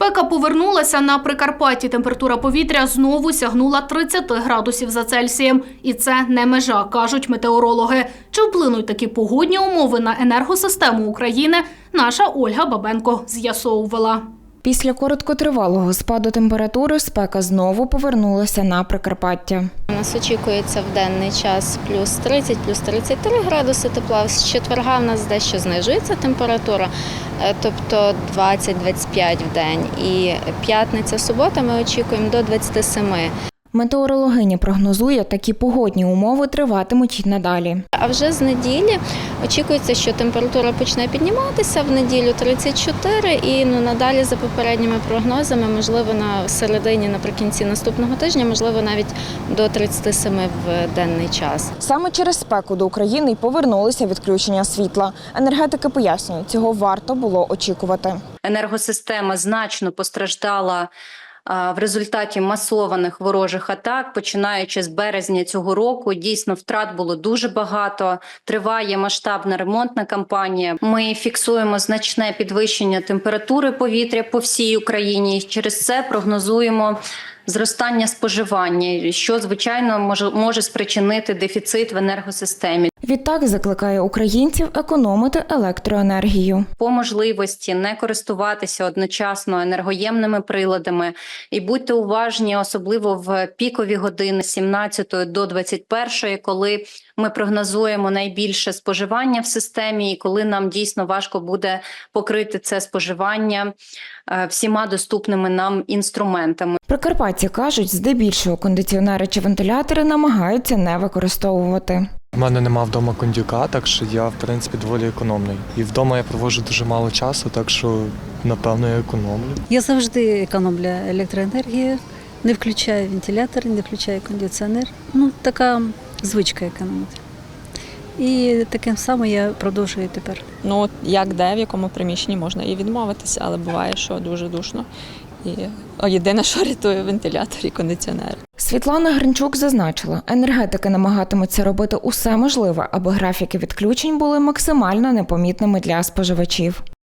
Спека повернулася на Прикарпатті. Температура повітря знову сягнула 30 градусів за Цельсієм. І це не межа, кажуть метеорологи. Чи вплинуть такі погодні умови на енергосистему України? Наша Ольга Бабенко з'ясовувала. Після короткотривалого спаду температури спека знову повернулася на Прикарпаття. У нас очікується в денний час плюс 30, плюс 33 градуси тепла. З четверга в нас дещо знижується температура, е, тобто 20-25 в день. І п'ятниця, субота ми очікуємо до 27. Метеорологиня прогнозує, такі погодні умови триватимуть й надалі. А вже з неділі очікується, що температура почне підніматися в неділю 34 і ну надалі за попередніми прогнозами, можливо, на середині наприкінці наступного тижня, можливо, навіть до 37 в денний час. Саме через спеку до України й повернулися відключення світла. Енергетики пояснюють, цього варто було очікувати. енергосистема значно постраждала в результаті масованих ворожих атак, починаючи з березня цього року. Дійсно, втрат було дуже багато. Триває масштабна ремонтна кампанія. Ми фіксуємо значне підвищення температури повітря по всій Україні. І через це прогнозуємо. Зростання споживання, що звичайно може може спричинити дефіцит в енергосистемі. Відтак закликає українців економити електроенергію. по можливості не користуватися одночасно енергоємними приладами і будьте уважні, особливо в пікові години з 17 до 21, коли ми прогнозуємо найбільше споживання в системі, і коли нам дійсно важко буде покрити це споживання е, всіма доступними нам інструментами. Прикарпатці кажуть, здебільшого кондиціонери чи вентилятори намагаються не використовувати. У мене нема вдома кондюка, так що я в принципі доволі економний. І вдома я проводжу дуже мало часу, так що напевно я економлю. Я завжди економлю електроенергію, не включаю вентилятор, не включаю кондиціонер. Ну, така звичка економити. І таким самим я продовжую тепер. Ну, як де, в якому приміщенні можна і відмовитися, але буває, що дуже душно. І о, єдине, що рятує вентилятор і кондиціонер. Світлана Гринчук зазначила, енергетики намагатимуться робити усе можливе, аби графіки відключень були максимально непомітними для споживачів.